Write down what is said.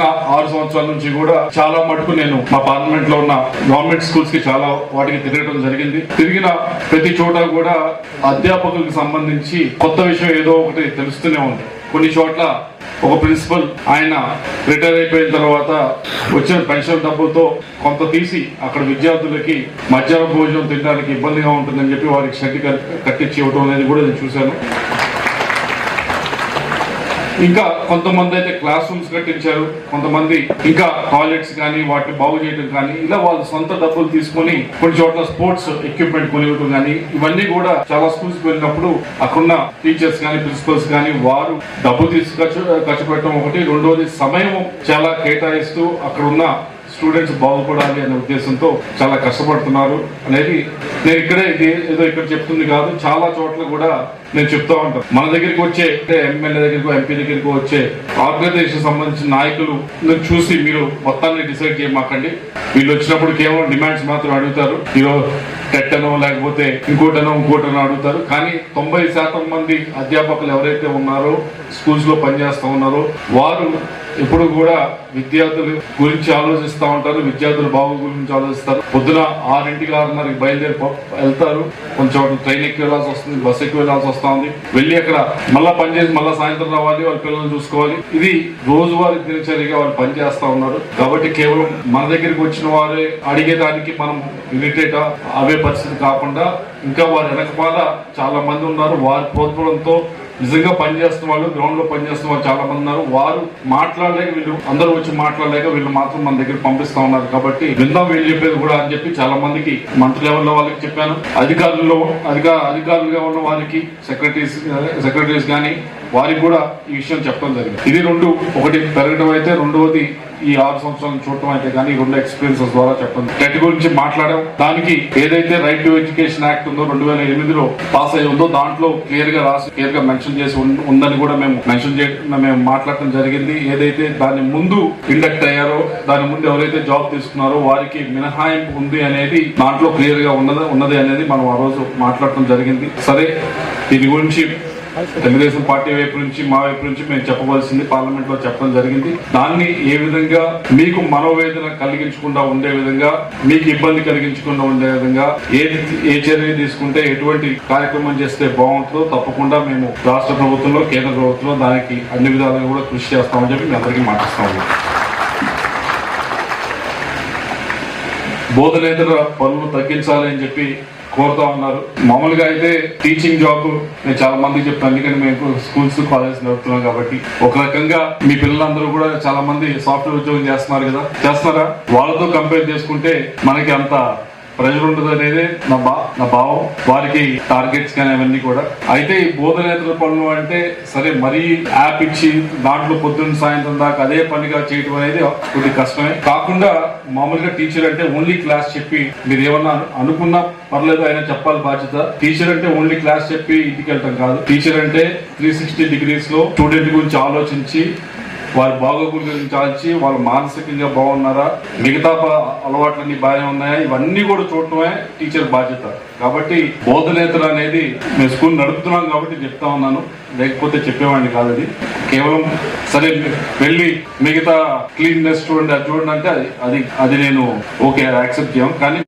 ఆరు సంవత్సరాల నుంచి కూడా చాలా మటుకు నేను మా పార్లమెంట్లో ఉన్న గవర్నమెంట్ స్కూల్స్కి చాలా వాటికి తిరగడం జరిగింది. తిరిగిన ప్రతి చోట కూడా అధ్యాపకులకు సంబంధించి కొత్త విషయం ఏదో ఒకటి తెలుస్తూనే ఉంది. కొన్ని చోట్ల ఒక ప్రిన్సిపల్ ఆయన రిటైర్ అయిపోయిన తర్వాత వచ్చిన పెన్షన్ డబ్బుతో కొంత తీసి అక్కడ విద్యార్థులకి మధ్యాహ్న భోజనం తినడానికి ఇబ్బందిగా ఉంటుందని చెప్పి వారికి షెడ్ కట్టించి ఇవ్వడం అనేది కూడా నేను చూశాను. ఇంకా కొంతమంది అయితే క్లాస్ రూమ్స్ కట్టించారు కొంతమంది ఇంకా టాయిలెట్స్ కానీ వాటిని బాగు చేయడం కానీ ఇలా వాళ్ళు సొంత డబ్బులు తీసుకొని కొన్ని చోట్ల స్పోర్ట్స్ ఎక్విప్మెంట్ కొనివ్వడం కానీ ఇవన్నీ కూడా చాలా స్కూల్స్ వెళ్ళినప్పుడు అక్కడున్న టీచర్స్ కానీ ప్రిన్సిపల్స్ కానీ వారు డబ్బులు తీసుకు ఖర్చు ఖర్చు పెట్టడం ఒకటి. రెండోది సమయం చాలా కేటాయిస్తూ అక్కడ ఉన్న స్టూడెంట్స్ బాగుపడాలి అనే ఉద్దేశంతో చాలా కష్టపడుతున్నారు అనేది నేను ఇక్కడే ఇది ఏదో ఇక్కడ చెప్తుంది కాదు చాలా చోట్ల కూడా నేను చెప్తా ఉంటాను. మన దగ్గరికి వచ్చే ఎమ్మెల్యే దగ్గరకు ఎంపీ దగ్గరకు వచ్చే ఆర్గనైజేషన్ సంబంధించిన నాయకులు చూసి మీరు మొత్తాన్ని డిసైడ్ చేయమాకండి. వీళ్ళు వచ్చినప్పుడు కేవలం డిమాండ్స్ మాత్రం అడుగుతారు. ఈరోజు లేకపోతే ఇంకోటనో ఇంకోటనో అడుగుతారు. కానీ తొంభై శాతం మంది అధ్యాపకులు ఎవరైతే ఉన్నారో స్కూల్స్లో పనిచేస్తూ ఉన్నారో వారు ఎప్పుడు కూడా విద్యార్థుల గురించి ఆలోచిస్తూ ఉంటారు విద్యార్థుల బాగు గురించి ఆలోచిస్తారు. పొద్దున ఆరింటికి ఆరున్నరకి బయలుదేరి వెళ్తారు. కొంచెం ట్రైన్ ఎక్కి వెళ్ళాల్సి వస్తుంది బస్ ఎక్కి వెళ్ళాల్సి వస్తుంది. వెళ్ళి అక్కడ మళ్ళా పని చేసి మళ్ళా సాయంత్రం రావాలి వాళ్ళ పిల్లలు చూసుకోవాలి. ఇది రోజువారీ దినచర్యగా వాళ్ళు పనిచేస్తూ ఉన్నారు. కాబట్టి కేవలం మన దగ్గరికి వచ్చిన వారే అడిగేదానికి మనం ఇరిటేట్ అవే పరిస్థితి కాకుండా ఇంకా వారి వెనకమాల చాలా మంది ఉన్నారు. వారి ప్రోత్సాహంతో నిజంగా పనిచేస్తున్న వాళ్ళు గ్రౌండ్లో పనిచేస్తున్న వాళ్ళు చాలా మంది ఉన్నారు. వారు మాట్లాడలేక వీళ్ళు అందరూ వచ్చి మాట్లాడలేక వీళ్ళు మాత్రం మన దగ్గర పంపిస్తా ఉన్నారు. కాబట్టి విందాం వీళ్ళు చెప్పేది కూడా అని చెప్పి చాలా మందికి మంత్రి లెవెల్లో వాళ్ళకి చెప్పాను. అధికారుల్లో అధికార అధికారులుగా ఉన్న వారికి సెక్రటరీస్ సెక్రటరీస్ కానీ వారికి కూడా ఈ విషయం చెప్పడం జరిగింది. ఇది రెండు ఒకటి పెరగడం అయితే రెండవది ఈ ఆరు సంవత్సరాలు చూడటం అయితే కానీ రెండు ఎక్స్పీరియన్సెస్ ద్వారా చెప్పండి. టెట్ గురించి మాట్లాడాం. దానికి ఏదైతే రైట్ టు ఎడ్యుకేషన్ యాక్ట్ ఉందో రెండు వేల ఎనిమిదిలో పాస్ అయి ఉందో దాంట్లో క్లియర్గా రాసి క్లియర్గా మెన్షన్ చేసి ఉందని కూడా మేము మెన్షన్ చేయడం మేము మాట్లాడటం జరిగింది. ఏదైతే దాని ముందు ఇండక్ట్ అయ్యారో దాని ముందు ఎవరైతే జాబ్ తీసుకున్నారో వారికి మినహాయింపు ఉంది అనేది దాంట్లో క్లియర్గా ఉన్నది ఉన్నది అనేది మనం ఆ రోజు మాట్లాడటం జరిగింది. సరే దీని గురించి తెలుగుదేశం పార్టీ వైపు నుంచి మా వైపు నుంచి మేము చెప్పవలసింది పార్లమెంట్లో చెప్పడం జరిగింది. దాన్ని ఏ విధంగా మీకు మనోవేదన కలిగించకుండా ఉండే విధంగా మీకు ఇబ్బంది కలిగించకుండా ఉండే విధంగా ఏ ఏ చర్య తీసుకుంటే ఎటువంటి కార్యక్రమం చేస్తే బాగుంటుందో తప్పకుండా మేము రాష్ట్ర ప్రభుత్వంలో కేంద్ర ప్రభుత్వంలో దానికి అన్ని విధాలుగా కూడా కృషి చేస్తామని చెప్పి మీ అందరికీ మాటిస్తాము బోధనేతర పనులు తగ్గించాలి అని చెప్పి కోరుతా ఉన్నారు. మామూలుగా అయితే టీచింగ్ జాబ్ నేను చాలా మందికి చెప్తాను. ఎందుకంటే మేము స్కూల్స్ కాలేజ్ నడుపుతున్నాం కాబట్టి ఒక రకంగా మీ పిల్లలందరూ కూడా చాలా మంది సాఫ్ట్వేర్ ఉద్యోగం చేస్తున్నారు కదా. చేస్తున్నారా? వాళ్ళతో కంపేర్ చేసుకుంటే మనకి అంత ప్రెషర్ ఉండదు అనేది నా బా నా భావం. వారికి టార్గెట్స్ కానీ అవన్నీ కూడా. అయితే ఈ బోధనేతర పనులు అంటే సరే మరీ యాప్ ఇచ్చి దాంట్లో పొద్దున్న సాయంత్రం దాకా అదే పనిగా చేయడం అనేది కొద్ది కష్టమే. కాకుండా మామూలుగా టీచర్ అంటే ఓన్లీ క్లాస్ చెప్పి మీరు ఏమన్నా అనుకున్నా పర్లేదు ఆయన చెప్పాలి బాధ్యత. టీచర్ అంటే ఓన్లీ క్లాస్ చెప్పి ఇంటికి వెళ్ళటం కాదు. టీచర్ అంటే త్రీ సిక్స్టీ డిగ్రీస్లో స్టూడెంట్ గురించి ఆలోచించి వారి బాగోగుల గురించి ఆలోచించి వాళ్ళు మానసికంగా బాగున్నారా మిగతా అలవాట్లన్నీ బాగానే ఉన్నాయా ఇవన్నీ కూడా చూడటమే టీచర్ బాధ్యత. కాబట్టి బోధనేతలు అనేది మేము స్కూల్ నడుపుతున్నాం కాబట్టి చెప్తా ఉన్నాను. లేకపోతే చెప్పేవాడిని కాదు అది. కేవలం సరే వెళ్ళి మిగతా క్లీన్నెస్ చూడండి అది చూడండి అంటే అది అది అది నేను ఓకే యాక్సెప్ట్ చేయం. కానీ